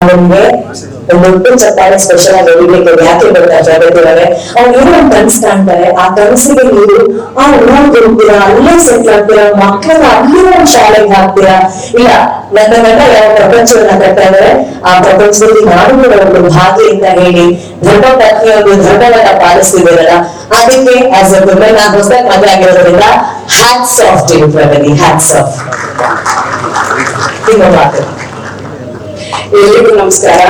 ಅವನಿಗೆ ಒಂದು ಚಪ್ಪಾಳೆ ಸ್ಪೆಷಲ್ ಆಗಿ ಹೊಡಿಬೇಕು ಯಾಕೆ ಗೊತ್ತಾ ಜಗತ್ತಿದ್ದಾರೆ ಅವ್ನು ಏನೋ ಒಂದು ಕನಸು ಕಾಣ್ತಾರೆ ಆ ಕನಸಿಗೆ ನೀವು, ಆ ಊರ್ ಹೋಗ್ತೀರಾ ಅಲ್ಲೇ ಸೆಟ್ಲ್ ಆಗ್ತೀರಾ ಮಕ್ಕಳನ್ನ ಅಲ್ಲೇ ಒಂದು ಶಾಲೆಗೆ ಹಾಕ್ತೀರಾ? ಇಲ್ಲ, ನನ್ನ ಗಂಡ ಯಾವ ಪ್ರಪಂಚವನ್ನ ಕಟ್ತಾ ಆ ಪ್ರಪಂಚದಲ್ಲಿ ನಾನು ಕೂಡ ಒಂದು ಭಾಗ್ಯ ಅಂತ ಹೇಳಿ ಧರ್ಮ ಪತ್ನಿ ಒಂದು ಧರ್ಮವನ್ನ ಅದಕ್ಕೆ ಆಸ್ ಅ ವುಮೆನ್ ನಾನು ಹೊಸ ಮದುವೆ ಆಗಿರೋದ್ರಿಂದ hats off to Pragati hats off ನಿಮ್ಮ ಮಾತು. ಎಲ್ರಿಗೂ ನಮಸ್ಕಾರ.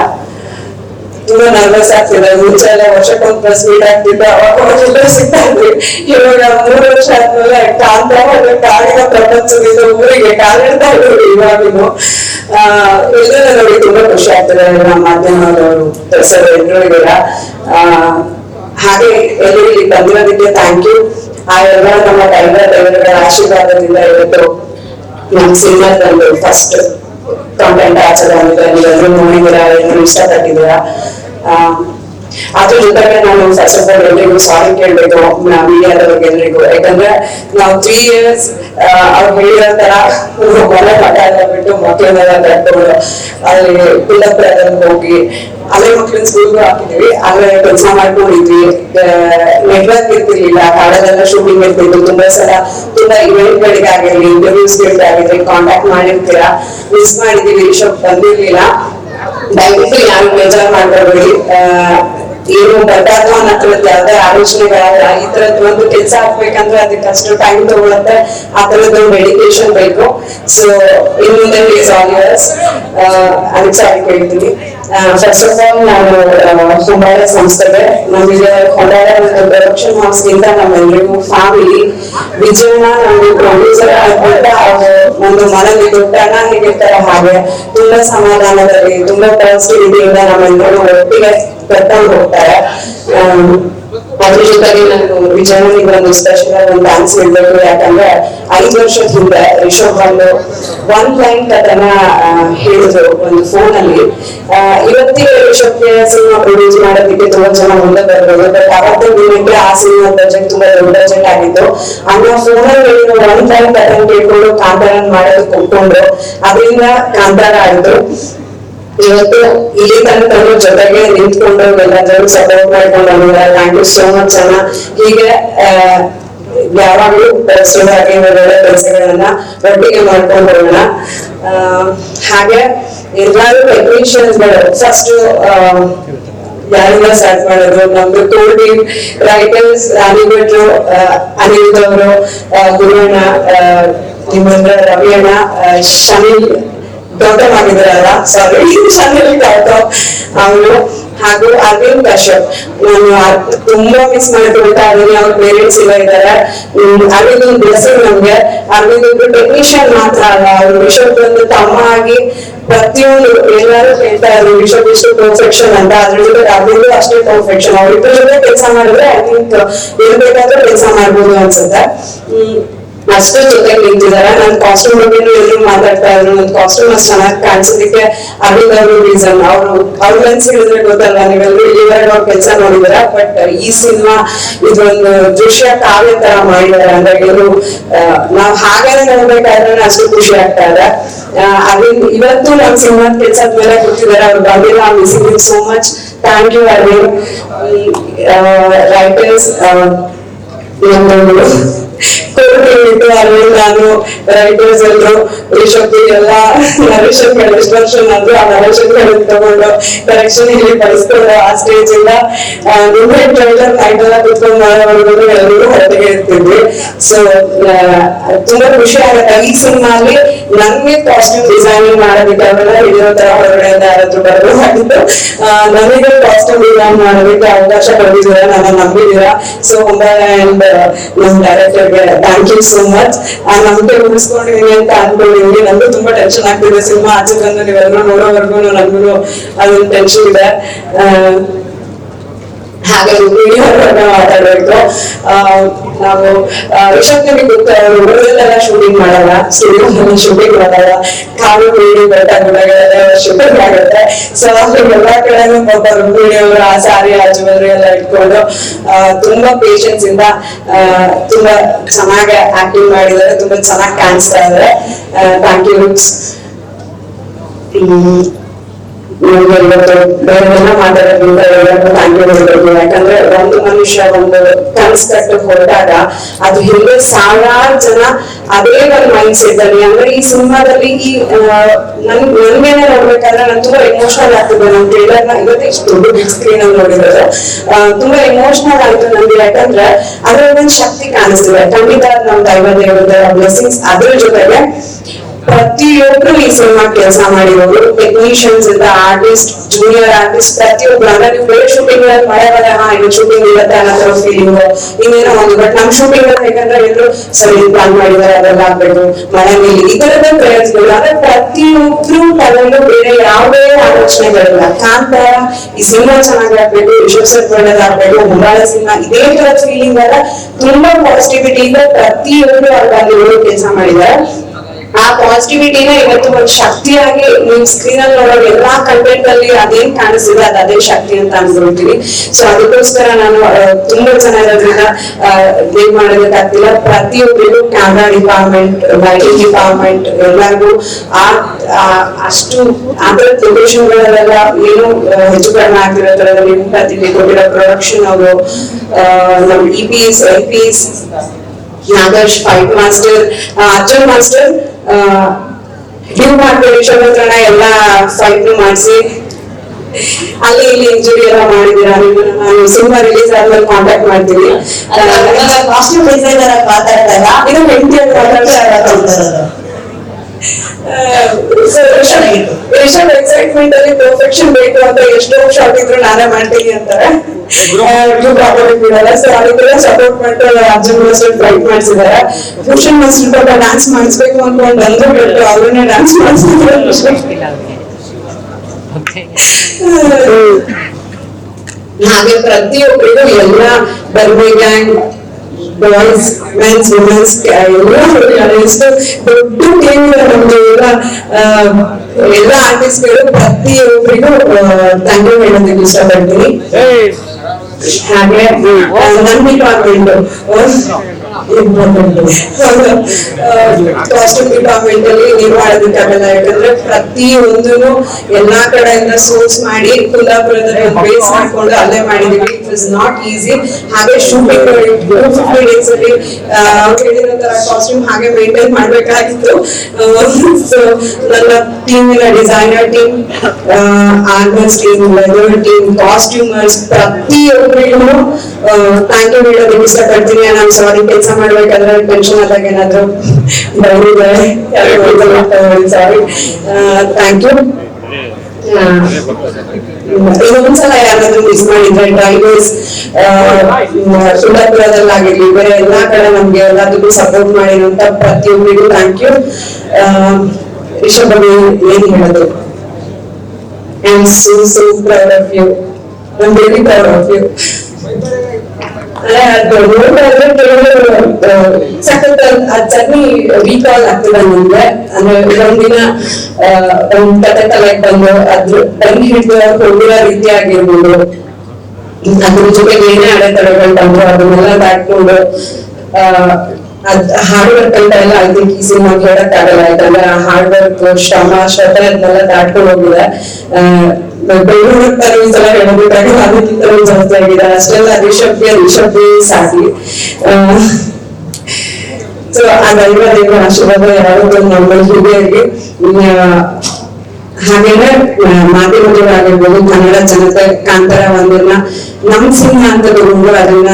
ತುಂಬಾ ನರ್ವಸ್ ಆಗ್ತಿದೆ. ಮುಂಚೆ ಎಲ್ಲ ವರ್ಷಕ್ಕೊಂದು ಪ್ಲಸ್ ಮೀಟ್ ಆಗ್ತಿದ್ದೆ ಅವಾಗ ಅವಾಗೆಲ್ಲ ಸಿಗ್ತಾ ಇದ್ವಿ ಇವಾಗ ಮೂರು ವರ್ಷ ಆದ್ಮೇಲೆ ಕಾಂತ ಮತ್ತೆ ಕಾಡಿನ ಪ್ರಪಂಚದಿಂದ ಊರಿಗೆ ಕಾಲಿಡ್ತಾ ಇದ್ದೀವಿ ಇವಾಗಿನೂ ಆ ಎಲ್ಲ ನೋಡಿ ತುಂಬಾ ಖುಷಿ ಆಗ್ತದೆ. ನಮ್ಮ ಮಾಧ್ಯಮದವರು ಸರ್ ಎಲ್ಲರೂ ಆ, ಹಾಗೆ ಎಲ್ಲರೂ ಇಲ್ಲಿ ಬಂದಿರೋದಕ್ಕೆ ಥ್ಯಾಂಕ್ ಯು ಆ, ಎಲ್ಲ ನಮ್ಮ ಟೈಗರ್ ದೇವರುಗಳ ಆಶೀರ್ವಾದದಿಂದ ಇವತ್ತು ನಮ್ಮ ಸಿನಿಮಾ ತಂದು ಫಸ್ಟ್ ಕಂಟೆಂಟ್ ಆಚರಣೆ ಆಗಿದೆ ನೀವೆಲ್ಲರೂ ನೋಡಿದ್ದೀರಾ ಎಲ್ಲರೂ ಇಷ್ಟಪಟ್ಟಿದ್ದೀರಾ ಆ, ಅದ್ರ ಜೊತೆಗೆ ನಾನು ಫಸ್ಟ್ ಆಫ್ ಆಲ್ ಎಲ್ರಿಗೂ ಸಾರಿ ಕೇಳ್ಬೇಕು ಮೀಡಿಯಾದವ್ರಿಗೆ ಎಲ್ರಿಗೂ. ಯಾಕಂದ್ರೆ ನಾವು ತ್ರೀ ಇಯರ್ಸ್ ಅವ್ರು ಹೇಳಿರೋ ತರ ಮನೆ ಮಠ ಎಲ್ಲ ಬಿಟ್ಟು ಮಕ್ಕಳನ್ನೆಲ್ಲ ಕರ್ಕೊಂಡು ಅಲ್ಲಿ ಪಿಲ್ಲಪ್ಪರದಲ್ಲಿ ಹೋಗಿ ಅಲ್ಲೇ ಮಕ್ಕಳನ್ನ ಸ್ಕೂಲ್ಗೂ ಹಾಕಿದ್ವಿ ಅಲ್ಲೇ ಕೆಲಸ ಮಾಡ್ಕೊಂಡಿದ್ವಿ. ನೆಟ್ವರ್ಕ್ ಇರ್ತಿರ್ಲಿಲ್ಲ. ಹಾಡೋದೆಲ್ಲ ಶೂಟಿಂಗ್ ಇರ್ತಿತ್ತು. ತುಂಬಾ ಸಲ ತುಂಬಾ ಇವೆಂಟ್ ಗಳಿಗೆ ಆಗಿರ್ಲಿ ಇಂಟರ್ವ್ಯೂಸ್ ಆಗಿರ್ಲಿ ಕಾಂಟ್ಯಾಕ್ಟ್ ಮಾಡಿರ್ತೀರಾ? ಮಿಸ್ ಮಾಡಿದೀವಿ ಶಬ್ ಬಂದಿರ್ಲಿಲ್ಲ. ದಯವಿಟ್ಟು ಯಾರು ಬೇಜಾರು ಮಾಡ್ಕೊಬೇಡಿ. ಏನು ಬರ್ಬಾರ್ದು ಅನ್ನೋ ಥರದ್ದು ಯಾವ್ದೇ ಆಲೋಚನೆಗಳಾಗ ಈ ತರದ್ ಒಂದು ಕೆಲಸ ಅದಕ್ಕೆ ಅಷ್ಟು ಟೈಮ್ ತಗೊಳತ್ತೆ. ಆ ತರದ್ದು ಡೆಡಿಕೇಶನ್ ಬೇಕು. So in is all years ಅಂತ ಸಾರಿ ಕೇಳ್ತೀನಿ ಫಸ್ಟ್ ಆಫ್ ಆಲ್ ನಾನು ಹೊಂಡಾಳ ಸಂಸ್ಥೆಗೆ ನಮಗೆ ಒಂದು ಪ್ರೊಡಕ್ಷನ್ ಹೌಸ್ಗಿಂತ ನಮ್ಮೆಲ್ಲರಿಗೂ ಫ್ಯಾಮಿಲಿ ವಿಜಯನ ನಮ್ಮ ಪ್ರೊಡ್ಯೂಸರ್ ಆಗ್ಬಿಟ್ಟ ಒಂದು ಮನೇಲಿ ದೊಡ್ಡ ಅಣ್ಣ ಹೇಗಿರ್ತಾರೆ ಹಾಗೆ ತುಂಬಾ ಸಮಾಧಾನದಲ್ಲಿ, ತುಂಬಾ ಪಾಸಿಟಿವಿಟಿಯಿಂದ ನಮ್ಮೆಲ್ಲರೂ ಒಟ್ಟಿಗೆ ಕರ್ಕೊಂಡು ಹೋಗ್ತಾರೆ. ಅದ್ರ ಜೊತೆಗೆ ನಾನು ವಿಜಯನಿಗೆ ಒಂದು ಸ್ಪೆಷಲ್ ಒಂದು ಡ್ಯಾನ್ಸ್ ಹೇಳ್ಬೇಕು ಯಾಕಂದ್ರೆ ಐದು ವರ್ಷದ ಹಿಂದೆ ರಿಷಬ್ ಒಂದು ಒನ್ ಕಥನ ಆ, ಹೇಳಿದ್ರು ಒಂದು ಫೋನ್ ಅಲ್ಲಿ. ಇವತ್ತಿಗೆ ರಿಷಬ್ಗೆ ಸಿನಿಮಾ ಪ್ರೊಡ್ಯೂಸ್ ಮಾಡೋದಕ್ಕೆ ತುಂಬಾ ಜನ ಮುಂದೆ ಬರ್ಬೋದು ಬಟ್ ಅವತ್ತಿನ ದಿನಕ್ಕೆ ಆ ಸಿನಿಮಾ ಬಜೆಟ್ ತುಂಬಾ ದೊಡ್ಡ ಬಜೆಟ್ ಆಗಿತ್ತು. ಅಂದ್ರೆ ಫೋನ್ ಅಲ್ಲಿ ಒನ್ ಲೈನ್ ಕಥನ ಕೇಳ್ಕೊಂಡು ಕಾಂತಾರ ಮಾಡೋದಕ್ಕೆ ಒಪ್ಕೊಂಡ್ರು. ಅದರಿಂದ ಕಾಂತಾರ ಆಯ್ತು. ಇವತ್ತು ಇಲ್ಲಿ ತನಕ ನಮ್ಮ ಜೊತೆಗೆ ನಿಂತ್ಕೊಂಡು ಎಲ್ಲರೂ ಸಪೋರ್ಟ್ ಮಾಡ್ಕೊಂಡು ಥ್ಯಾಂಕ್ ಯು ಸೋ ಮಚ್ ಅಣ್ಣ. ಹೀಗೆ ಯಾವಾಗ್ಲೂ ಸುಧಾಗಿ ಒಳ್ಳೊಳ್ಳೆ ಕೆಲಸಗಳನ್ನ ಒಟ್ಟಿಗೆ ಮಾಡ್ಕೊಂಡು ಹೋಗೋಣ. ಹಾಗೆ ಎಲ್ಲಾರು ಟೆಕ್ನಿಷಿಯನ್ಸ್ಗಳು ಫಸ್ಟ್ ಯಾರಿಂದ ಸ್ಟಾರ್ಟ್ ಮಾಡೋದು? ನಮ್ದು ಟೀಮ್ ರೈಟರ್ಸ್ ರಾಣಿ ಭಟ್ರು ಅನಿಲ್ ಅವರು ಗುರುವಣ್ಣ ನಿಮ್ಮಂದ್ರ ರವಿ ಅಣ್ಣ ಶನಿಲ್ ಗೌತಮ್ ಮಾಡಿದ್ರಲ್ಲ ಸಾರಿ ಶನಿಲ್ ಗೌತಮ್ ಅವರು ಹಾಗೂ ಅರವಿಂದ್ ಕಶ್ಯಪ್. ನಾನು ತುಂಬಾ ಮಿಸ್ ಮಾಡ್ಕೊಳ್ತಾ ಇದ್ದೀನಿ ಅವ್ರ ಪೇರೆಂಟ್ಸ್ ಎಲ್ಲ ಇದ್ದಾರೆ. ಅರವಿಂದ್ ಒಂದು ಬ್ಲೆಸ್ಸಿಂಗ್ ನಮ್ಗೆ. ಅರವಿಂದ್ ಟೆಕ್ನಿಷಿಯನ್ ಮಾತ್ರ ಅಲ್ಲ. ಅವ್ರು ವಿಶ್ವಕ್ಕೆ ಒಂದು ತಮ್ಮ ಆಗಿ ಪ್ರತಿಯೊಂದು ಎಲ್ಲರೂ ಹೇಳ್ತಾ ಇದ್ರು ವಿಶ್ವ ಇಷ್ಟು ಪರ್ಫೆಕ್ಷನ್ ಅಂತ. ಅದ್ರ ಜೊತೆ ಅರವಿಂದ್ ಅಷ್ಟೇ ಪರ್ಫೆಕ್ಷನ್ ಅವ್ರಿಬ್ಬರ ಜೊತೆ ಕೆಲಸ ಮಾಡಿದ್ರೆ ಐ ಥಿಂಕ್ ಇರ್ಬೇಕಾದ್ರೆ ಕೆಲಸ ಮಾಡ್ಬೋದು ಅನ್ಸುತ್ತೆ. ಅಷ್ಟು ಜೊತೆಗೆ ನಿಂತಿದ್ದಾರೆ ನನ್ ಕಾಸ್ಟ್ಯೂಮ್ ಬಗ್ಗೆನೂ ಎಲ್ಲರೂ ಮಾತಾಡ್ತಾ ಇದ್ರು, ನನ್ ಕಾಸ್ಟ್ಯೂಮ್ ಅಷ್ಟು ಚೆನ್ನಾಗಿ ಕಾಣಿಸೋದಕ್ಕೆ ಅದೇ ಅವರು ರೀಸನ್ ಅವರು ಅವ್ರ ಲೆನ್ಸ್ ಹೇಳಿದ್ರೆ ಗೊತ್ತಲ್ಲ, ನೀವೆಲ್ಲರೂ ಇಲ್ಲಿವರೆಗೆ ಅವ್ರ ಕೆಲಸ ನೋಡಿದಾರ ಬಟ್ ಈ ಸಿನಿಮಾ ಇದೊಂದು ದೃಶ್ಯ ಕಾವ್ಯ ತರ ಮಾಡಿದ್ದಾರೆ. ಅಂದ್ರೆ ಇವರು ನಾವ್ ಹಾಗೆ ನೋಡ್ಬೇಕಾದ್ರೆ ಅಷ್ಟು ಖುಷಿ ಆಗ್ತಾ ಇದೆ. ಅರವಿಂದ್ ಇವತ್ತು ನಮ್ ಸಿನಿಮಾ ಕೆಲಸದ ಮೇಲೆ ಗೊತ್ತಿದ್ದಾರೆ ಅವ್ರು. ಬಂದಿಲ್ಲ missing so much thank you Arvind writers ನಮ್ಮದು ಅರವಿಂದ್ ನಾನು ರೈಟರ್ಸ್ ಎಲ್ರು ರಿಷಬ್ ಎಲ್ಲ ನರೇಶನ್ ಆ ನರೇಶನ್ ತಗೊಂಡು ಕರೆಕ್ಷನ್ ಇಲ್ಲಿ ಕಳಿಸ್ಕೊಂಡು ಆ ಸ್ಟೇಜ್ ಇಂದ ಟ್ರೈಲರ್ ಎಲ್ಲ ಕುತ್ಕೊಂಡು ಎಲ್ಲರೂ ಇರ್ತಿದ್ವಿ ಸೊ ತುಂಬಾ ಖುಷಿ ಆಗುತ್ತೆ. ಈ ಸಿನಿಮಾ ಅಲ್ಲಿ ನನ್ಗೆ ಕಾಸ್ಟ್ಯೂಮ್ ಡಿಸೈನಿಂಗ್ ಮಾಡೋದಕ್ಕೆ ಇದೇ ತರ ಹೊರಗಡೆಯಿಂದ ಯಾರಾದ್ರೂ ಬರಬೇಕಾಗಿತ್ತು ನನಗೆ ಕಾಸ್ಟ್ಯೂಮ್ ಡಿಸೈನ್ ಮಾಡೋದಕ್ಕೆ ಅವಕಾಶ ಕೊಟ್ಟಿದ್ದೀರಾ ನನ್ನ ನಂಬಿದ್ದೀರಾ? ಸೊ ಅಂಡ್ ನಮ್ಮ ಡೈರೆಕ್ಟರ್ಗೆ ಥ್ಯಾಂಕ್ ಯು ಸೋ ಮಚ್ ಆ ನಂಬಿಕೆ ಉಳಿಸ್ಕೊಂಡಿದ್ದೀನಿ ಅಂತ ಅನ್ಕೊಂಡಿದ್ದೀನಿ. ನನಗೂ ತುಂಬಾ ಟೆನ್ಷನ್ ಆಗ್ತಿದೆ. ಸಿನಿಮಾ ಆಚೆ ಬಂದು ನೀವೆಲ್ಲರೂ ನೋಡೋವರೆಗೂ ನನಗೂ ಅದೊಂದು ಟೆನ್ಷನ್ ಇದೆ. ಹಾಗೆ ಮಾತಾಡಬೇಕು. ಆ, ನಾವು ನಿಮಗೆ ಗೊತ್ತ ಊರಲ್ಲೆಲ್ಲ ಶೂಟಿಂಗ್ ಮಾಡಲ್ಲ ಸೊ ಶೂಟಿಂಗ್ ಮಾಡಲ್ಲ. ಕಾಲು ಬೀಡಿ ಬೆಟ್ಟ ಗುಡ್ಡಗಳೆಲ್ಲ ಶೂಟಿಂಗ್ ಆಗುತ್ತೆ ಸೊ ಎಲ್ಲಾ ಕಡೆನೂ ಪಾಪ ಅವರು ಆ ಸಾರಿ ಆ ಎಲ್ಲ ಇಟ್ಕೊಂಡು ತುಂಬಾ ಪೇಷನ್ಸ್ ಇಂದ ತುಂಬಾ ಚೆನ್ನಾಗಿ ಆಕ್ಟಿಂಗ್ ಮಾಡಿದ್ದಾರೆ ತುಂಬಾ ಚೆನ್ನಾಗಿ ಕಾಣಿಸ್ತಾ ಇದ್ದಾರೆ ಥ್ಯಾಂಕ್ ಯು ಯಾಕಂದ್ರೆ ಒಂದು ಮನುಷ್ಯ ಒಂದು ಕನ್ಸ್ ಕಟ್ಟು ಹೊರಟಾಗ ಅದು ಹಿಂದೆ ಸಾವಿರಾರು ಜನ ಅದೇ ಒಂದು ಮೈಂಡ್ ಸೆಟ್ ಅಲ್ಲಿ ಅಂದ್ರೆ ಈ ಸಿನಿಮಾದಲ್ಲಿ ಈ ನನ್ ನನ್ಗೇನೆ ನೋಡ್ಬೇಕಂದ್ರೆ ನಾನು ತುಂಬಾ ಎಮೋಷನಲ್ ಆಗ್ತದೆ ನನ್ ಟ್ರೇಲರ್ನ ಇವತ್ತು ದೊಡ್ಡ ಬಿಗ್ ಸ್ಕ್ರೀನ್ ಅಲ್ಲಿ ನೋಡಿದ್ರೆ ತುಂಬಾ ಎಮೋಷನಲ್ ಆಯ್ತು ನಂಗೆ ಯಾಕಂದ್ರೆ ಅದ್ರ ಒಂದು ಶಕ್ತಿ ಕಾಣಿಸ್ತಿದೆ ಖಂಡಿತ ನಮ್ ದೈವ ದೇವರ ಬ್ಲೆಸಿಂಗ್ಸ್ ಅದ್ರ ಜೊತೆಗೆ ಪ್ರತಿಯೊಬ್ರು ಈ ಸಿನಿಮಾ ಕೆಲಸ ಮಾಡಿರೋರು ಟೆಕ್ನಿಷಿಯನ್ಸ್ ಇಂದ ಆರ್ಟಿಸ್ಟ್ ಜೂನಿಯರ್ ಆರ್ಟಿಸ್ಟ್ ಪ್ರತಿಯೊಬ್ರು, ಅಂದ್ರೆ ನೀವು ಬೇರೆ ಶೂಟಿಂಗ್ಗಳಲ್ಲಿ ಮಳೆ ಬರೋ ಹಾ, ಇನ್ನು ಶೂಟಿಂಗ್ ಇರುತ್ತೆ ಅನ್ನೋ ಫೀಲಿಂಗ್ ಇನ್ನೇನೋ ಒಂದು ಬಟ್ ನಮ್ ಶೂಟಿಂಗ್ ಅಲ್ಲಿ ಹೇಗಂದ್ರೆ ಎಲ್ಲರೂ ಸರಿ ಪ್ಲಾನ್ ಮಾಡಿದ್ದಾರೆ, ಅದೆಲ್ಲ ಆಗ್ಬೇಕು ಮಳೆ ಮೇಲೆ ಈ ತರದ ಪ್ರಯತ್ನಗಳು ಅಂದ್ರೆ ಪ್ರತಿಯೊಬ್ರು ತಲೆಯಲ್ಲೂ ಬೇರೆ ಯಾವುದೇ ಆಲೋಚನೆಗಳಿಲ್ಲ ಕಾಂತಾರ ಈ ಸಿನಿಮಾ ಚೆನ್ನಾಗಿ ಆಗ್ಬೇಕು ವಿಶ್ವ ಸರ್ ಒಳ್ಳೇದಾಗ್ಬೇಕು, ಮುಂಬಾಳ ಸಿನಿಮಾ, ಇದೇ ತರ ಫೀಲಿಂಗ್ ಅಲ್ಲ, ತುಂಬಾ ಪಾಸಿಟಿವಿಟಿ ಇಂದ ಪ್ರತಿಯೊಬ್ರು ಅಲ್ಲಿ ಕೆಲಸ ಮಾಡಿದ್ದಾರೆ. ಆ ಪಾಸಿಟಿವಿಟಿನ ಇವತ್ತು ಒಂದು ಶಕ್ತಿಯಾಗಿ ನಿಮ್ ಸ್ಕ್ರೀನ್ ಅಲ್ಲಿ ನೋಡೋ ಎಲ್ಲಾ ಕಂಟೆಂಟ್ ಅಲ್ಲಿ ಅದೇನ್ ಕಾಣಿಸ್ತಿದೆ ಅದು ಅದೇ ಶಕ್ತಿ ಅಂತ ಅನ್ಕೊಳ್ತೀನಿ ಸೊ ಅದಕ್ಕೋಸ್ಕರ ನಾನು ತುಂಬಾ ಜನ ಇರೋದ್ರಿಂದ ಏನ್ ಮಾಡೋದಕ್ಕಾಗ್ತಿಲ್ಲ ಪ್ರತಿಯೊಬ್ಬರಿಗೂ ಕ್ಯಾಮ್ರಾ ಡಿಪಾರ್ಟ್ಮೆಂಟ್ ಲೈಟಿಂಗ್ ಡಿಪಾರ್ಟ್ಮೆಂಟ್ ಎಲ್ಲರಿಗೂ ಆ ಅಷ್ಟು ಅದರ ಪ್ರೊಡಕ್ಷನ್ ಗಳಲ್ಲೆಲ್ಲ ಏನು ಹೆಚ್ಚು ಕಡಿಮೆ ಆಗ್ತಿರೋ ತರದಲ್ಲಿ ಪ್ರತಿಭೆ ಕೊಟ್ಟಿರೋ ಪ್ರೊಡಕ್ಷನ್ ಅವರು ನಮ್ E P S I fight master Arjun master due ಮಾಡ್ಬೇಡಿ ಹತ್ರನ ಎಲ್ಲ ಫೈಟ್ ಮಾಡಿಸಿ. ಅಲ್ಲಿ ಇಲ್ಲಿ ಇಂಜುರಿ ಎಲ್ಲ ಮಾಡಿದೀರಾ ನಾನು ಸಿನಿಮಾ ರಿಲೀಸ್ ಆದ್ಮೇಲೆ ಕಾಂಟ್ಯಾಕ್ಟ್ ಮಾಡ್ತೀನಿ. ಕಾಸ್ಟ್ಯೂಮ್ ಡಿಸೈನರ್ ಆಗಿ ಮಾತಾಡ್ದಾಗ ಇದು ಹೆಂಡತಿ ಅಂತ ಮಾತಾಡ್ತಾ ಎಕ್ಸೈಟ್ಮೆಂಟ್ ಅಲ್ಲಿ ಪರ್ಫೆಕ್ಷನ್ ಬೇಕು ಅಂತ ಎಷ್ಟೋ ಶಾರ್ಟ್ ಇದ್ರು ನಾನೇ ಮಾಡ್ತೀನಿ ಅಂತಾರೆ. ಇವ್ರು ಪ್ರಾಬ್ಲಮ್ ಬಿಡಲ್ಲ. ಸೊ ಅದಕ್ಕೆಲ್ಲ ಸಪೋರ್ಟ್ ಮಾಡ್ತಾರೆ ಅರ್ಜುನ್ ಮಾಸ್ಟರ್ ಫೈಟ್ ಮಾಡಿಸಿದ್ದಾರೆ. ಭೂಷಣ್ ಮಾಸ್ಟರ್ ಪಾಪ ಡ್ಯಾನ್ಸ್ ಮಾಡಿಸ್ಬೇಕು ಅನ್ಕೊಂಡು ಬಂದ್ರು ಬಿಟ್ಟು ಅವ್ರನ್ನೇ ಡ್ಯಾನ್ಸ್ ಮಾಡಿಸಿದ್ರು ಹಾಗೆ ಪ್ರತಿಯೊಬ್ಬರಿಗೂ ಎಲ್ಲ ಬರ್ಬಿ ಗ್ಯಾಂಗ್ ಬಾಯ್ಸ್ ಮೆನ್ಸ್ ವುಮೆನ್ಸ್ ಎಲ್ಲ ಎಷ್ಟು ದೊಡ್ಡ ಟೀಮ್ ಇದೆ ನಮ್ದು ಎಲ್ಲ ಆ, ಎಲ್ಲ ಆರ್ಟಿಸ್ಟ್ಗಳು ಪ್ರತಿಯೊಬ್ಬರಿಗೂ ಥ್ಯಾಂಕ್ ಯು ಹೇಳೋದಕ್ಕೆ ಇಷ್ಟಪಡ್ತೀನಿ ಹಾಗೆ ಆ, ನನ್ ಕಾಸ್ಟ್ಯೂಮ್ ಡಿಪಾರ್ಟ್ಮೆಂಟ್ ಅಲ್ಲಿ ನೀವು ಮಾಡೋದಕ್ಕಾಗಲ್ಲ ಯಾಕಂದ್ರೆ ಪ್ರತಿಯೊಂದೂ ಎಲ್ಲಾ ಕಡೆಯಿಂದ ಸೋರ್ಸ್ ಮಾಡಿ ಕುಲ್ಲಾಪುರದಲ್ಲಿ ಬೇಸ್ ಮಾಡ್ಕೊಂಡು ಅಲ್ಲೇ ಮಾಡಿದೀವಿ ಇಟ್ ಇಸ್ ನಾಟ್ ಈಸಿ ಹಾಗೆ ಶೂಟಿಂಗ್ ಫಿಫ್ಟಿ ಡೇಸ್ ಅಲ್ಲಿ ಅವ್ರು ಹೇಳಿರೋ ತರ ಕಾಸ್ಟ್ಯೂಮ್ ಹಾಗೆ ಮೇಂಟೈನ್ ಮಾಡ್ಬೇಕಾಗಿತ್ತು. ಸೊ ನನ್ನ ಟೀಮಿನ designer team armours team weather team costumers ಪ್ರತಿಯೊಬ್ಬರಿಗೂ ಥ್ಯಾಂಕ್ ಯು ಹೇಳೋದಕ್ಕೆ ಇಷ್ಟಪಡ್ತೀನಿ. ನಾನು ಸಾರಿ ಕೆಲಸ ಮಾಡ್ಬೇಕಾದ್ರೆ ಟೆನ್ಷನ್ ಆದಾಗ ಏನಾದ್ರು ಬರೆದಿದ್ದಾರೆ ಸಾರಿ ಥ್ಯಾಂಕ್ ಯು ಇನ್ನೊಂದ್ಸಲ ಯಾರಾದ್ರೂ ಮಿಸ್ ಮಾಡಿದ್ರೆ ಡ್ರೈವರ್ಸ್ ಸುಳ್ಳಾಪುರದಲ್ಲಾಗಿರ್ಲಿ ಬೇರೆ ಎಲ್ಲಾ ಕಡೆ ನಮ್ಗೆ ಎಲ್ಲದಕ್ಕೂ ಸಪೋರ್ಟ್ ಮಾಡಿರುವಂತ ಪ್ರತಿಯೊಬ್ಬರಿಗೂ ಥ್ಯಾಂಕ್ ಯು ರಿಷಬ್ ಅವ್ರು ಏನ್ ಹೇಳೋದು? I am so so proud of you I am very proud of you ಅದೇ ಅದು ನೋಡ್ತಾ ಇದ್ರೆ ಕೆಲವರು ಸಖತ್ ಜರ್ನಿ ರೀಕಾಲ್ ಅಂದ್ರೆ ಒಂದಿನ ಅದ್ರ ಹಿಡಿದು ಅದ್ರ ಜೊತೆಗೆ ಏನೇ ಅಡೆತಡೆಗಳು ಬಂದ್ರು ಅದನ್ನೆಲ್ಲ ದಾಟ್ಕೊಂಡು ಹಾರ್ಡ್ ವರ್ಕ್ ಅಂತ ಎಲ್ಲ ಐ ಈ ಸಿನಿಮಾ ಹೇಳಕ್ ಆಗಲ್ಲ ಯಾಕಂದ್ರೆ ಹಾರ್ಡ್ ವರ್ಕ್ ಶ್ರಮ ಶ್ರದ್ಧೆ ಅದನ್ನೆಲ್ಲ ದಾಟ್ಕೊಂಡು ಹೋಗಿದೆ ಬೆಂಗಳೂರು ತರ ಈ ಸಲ ಹೇಳ್ಬೇಕಾದ್ರೆ ಅದಕ್ಕಿಂತ ಜಾಸ್ತಿ ಆಗಿದೆ ಅಷ್ಟೆಲ್ಲ ರಿಷಬ್ಗೆ ರಿಷಬ್ಗೆ ಸಾಕಿ ಸೊ ಆ ದೈವ ದೇವರ ಆಶೀರ್ವಾದ ಯಾವತ್ತೂ ನಮ್ಮಲ್ಲಿ ಹೀಗೆ ಇರ್ಲಿ. ಹಾಗೇನೆ ಮಾಧ್ಯಮಗಳಾಗಿರ್ಬೋದು ಕನ್ನಡ ಜನತೆ ಕಾಂತಾರ ಒಂದನ್ನ ನಮ್ ಸಿನಿಮಾ ಅಂತ ತಗೊಂಡು ಅದನ್ನ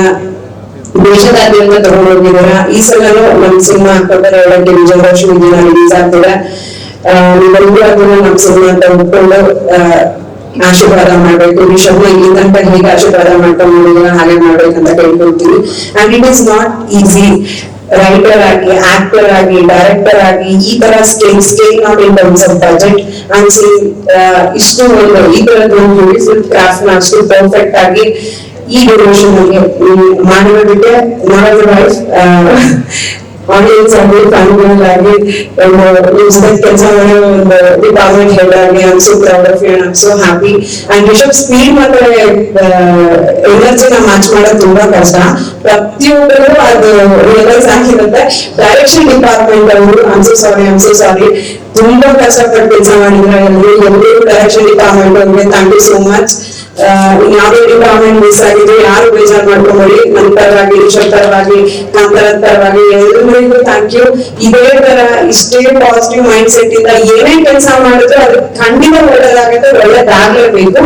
ದೇಶದಾದ್ಯಂತ ತಗೊಂಡು ಹೋಗಿದಾರ ಈ ಸಲನು ನಮ್ ಸಿನಿಮಾ ಅಕ್ಟೋಬರ್ ಏಳಕ್ಕೆ ವಿಜಯದಶಮಿ ದಿನ ರಿಲೀಸ್ ನೀವೆಲ್ಲರೂ ಅದನ್ನ ನಮ್ ಸಿನಿಮಾ ಅಂತ ಒಪ್ಕೊಂಡು ಆಶೀರ್ವಾದ ಮಾಡ್ಬೇಕು. ಈ ಇಲ್ಲಿ ತನಕ ಹೇಗೆ ಆಶೀರ್ವಾದ ಮಾಡ್ಕೊಂಡು ಹೋಗಿದಾರ ಹಾಗೆ ಮಾಡ್ಬೇಕಂತ ಕೇಳ್ಕೊಳ್ತೀವಿ. And it is not easy writer ಆಗಿ ಆಕ್ಟರ್ ಆಗಿ ಡೈರೆಕ್ಟರ್ ಆಗಿ, ಈ ತರ scale scale not in terms of budget and ಇಷ್ಟು ಒಂದು ಈ ತರದ ಒಂದು ಕ್ರಾಫ್ಟ್ ಅಷ್ಟು ಪರ್ಫೆಕ್ಟ್ ಆಗಿ ಈ ಡ್ಯೂರೇಷನ್ ಅಲ್ಲಿ ಮಾಡಿರೋದಕ್ಕೆ ನಾಟ್ ವೈಫ್ ಆಡಿಯನ್ಸ್ ಆಗಿ ಫ್ಯಾಮಿಲಿ ಆಗಿ ಕೆಲಸ ಮಾಡೋ ಒಂದು ಡಿಪಾರ್ಟ್ಮೆಂಟ್ ಹೆಡ್ ಆಗಿ I so proud of you I so happy and Rishab speed ಮತ್ತೆ ಎನರ್ಜಿನ ಮ್ಯಾಚ್ ಮಾಡೋದು ತುಂಬಾ ಕಷ್ಟ. ಪ್ರತಿಯೊಬ್ಬರು ಅದು ರಿಯಲೈಸ್ ಆಗಿರುತ್ತೆ. ಡೈರೆಕ್ಷನ್ ಡಿಪಾರ್ಟ್ಮೆಂಟ್ ಅವರು I so sorry I am so sorry ತುಂಬಾ ಕಷ್ಟಪಟ್ಟು ಕೆಲಸ ಮಾಡಿದ್ರೆ ಎಲ್ಲರೂ ಎಲ್ಲರೂ ಡೈರೆಕ್ಷನ್ ಡಿಪಾರ್ಟ್ಮೆಂಟ್ ಅವ್ರಿಗೆ ಥ್ಯಾಂಕ್ ಯು ಸೋ ಮಚ್ ಯಾವುದೇ ಡಿಪಾರ್ಟ್ಮೆಂಟ್ ಮಿಸ್ ಆಗಿದ್ರೆ ಯಾರು ಬೇಜಾರ್ ಮಾಡ್ಕೊಂಬೇಡಿ ನನ್ ಪರವಾಗಿ ರಿಷಬ್ ಪರವಾಗಿ ಪರವಾಗಿ ಎಲ್ಲರಿಗೂ ಥ್ಯಾಂಕ್ ಯು ಇದೇ ತರ ಇಷ್ಟೇ ಪಾಸಿಟಿವ್ ಮೈಂಡ್ ಸೆಟ್ ಇಂದ ಏನೇ ಕೆಲಸ ಮಾಡಿದ್ರು ಅದು ಖಂಡಿತ ಒಳ್ಳೆದಾಗುತ್ತೆ, ಒಳ್ಳೇದಾಗ್ಲೇಬೇಕು.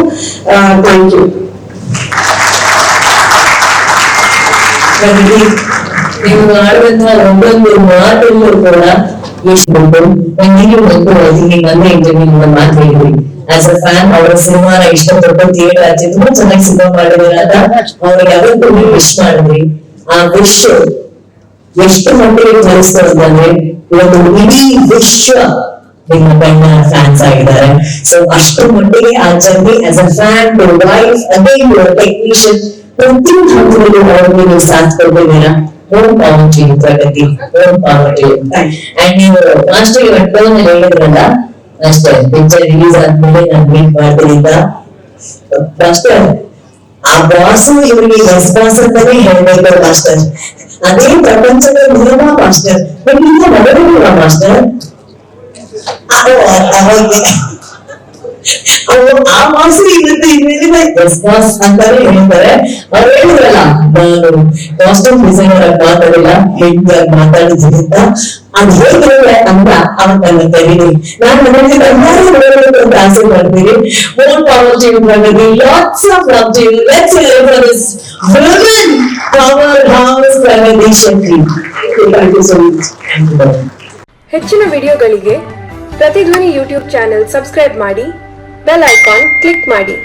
ಥ್ಯಾಂಕ್ ಯು ನೀವು ಮಾಡುವಂತಹ ಒಂದೊಂದು ಮಾತಲ್ಲೂ ಕೂಡ ಎಷ್ಟು ನನಗೆ ಒಂದು ಅದಕ್ಕೆ ಅಂದ್ರೆ ಇಂಟರ್ವ್ಯೂ ಮಾತು ಆಸ್ ಅ ಫ್ಯಾನ್ ಅವರ ಸಿನಿಮಾನ ಇಷ್ಟಪಟ್ಟು ಥಿಯೇಟರ್ ಆಚೆ ತುಂಬಾ ಚೆನ್ನಾಗಿ ಸಿನಿಮಾ ಮಾಡಿದ್ರೆ ಅಂತ ಅವ್ರಿಗೆ ಯಾವತ್ತೂ ನೀವು ವಿಶ್ ಮಾಡಿದ್ರಿ. ಆ ವಿಶ್ ಎಷ್ಟು ಮಟ್ಟಿಗೆ ತೋರಿಸ್ಕೊಳ್ತಂದ್ರೆ ಇವತ್ತು ಇಡೀ ವಿಶ್ವ ನಿಮ್ಮ ಬಣ್ಣ ಫ್ಯಾನ್ಸ್ ಆಗಿದ್ದಾರೆ. ಸೊ ಅಷ್ಟು ಮಟ್ಟಿಗೆ ಆ journey as a fan to wife ಅದೇ ಟೆಕ್ನಿಷಿಯನ್ ಪ್ರತಿಯೊಂದು ಹಂತದಲ್ಲೂ ಅವ್ರಿಗೆ ನೀವು ಸಾಥ್ ಓಂ ಯು ಪ್ರಗತಿ ಓಂ ಟು ಯು ಅಂಡ್ ನೀವು ಲಾಸ್ಟ್ ಹೇಳಿದ್ರಲ್ಲ ಅಷ್ಟೇ ಪಿಕ್ಚರ್ ರಿಲೀಸ್ ಆದ್ಮೇಲೆ ನಾನು ಮೀಟ್ ಮಾಡ್ತಿದ್ದ ಮಾಸ್ಟರ್ ಆ ಬಾಸ್ ಇವರಿಗೆ ಎಸ್ ಬಾಸ್ ಅಂತಾನೆ ಹೇಳ್ಬೇಕು ಮಾಸ್ಟರ್ ಅದೇ ಪ್ರಪಂಚದ ನಿಯಮ ಮಾಸ್ಟರ್ ಬಟ್ ಇಂಥ ಮಗನಿಲ್ಲ ಮಾಸ್ಟರ್ ಅದು ಅವಾಗ ಅವ್ರು ಆ ಮಾಸ ಇವತ್ತು ಇನ್ಮೇಲಿಂದ ಎಸ್ ಬಾಸ್ ಅಂತಾನೆ ಹೇಳ್ತಾರೆ ಅವ್ರು ಹೇಳಿದ್ರಲ್ಲ ನಾನು ಕಾಸ್ಟ್ಯೂಮ್ ಡಿಸೈನರ್ ಆಗಿ ಮಾತಾಡಿಲ್ಲ ಹೆಂಡತಿ ಮಾತಾಡಿದ್ರಿಂದ ಅದ್ ಅಂತ ಕರೀರಿ ನಾನು ಮನೆಯಲ್ಲಿ ಎಲ್ಲರೂ ನೋಡಬೇಕು ಅಂತ ಆಸೆ power to you lots of love to you let's this power house thank you so much ಹೆಚ್ಚಿನ ವಿಡಿಯೋಗಳಿಗೆ ಪ್ರತಿಧ್ವನಿ ಯೂಟ್ಯೂಬ್ ಚಾನೆಲ್ ಸಬ್ಸ್ಕ್ರೈಬ್ ಮಾಡಿ ಬೆಲ್ ಐಕಾನ್ ಕ್ಲಿಕ್ ಮಾಡಿ.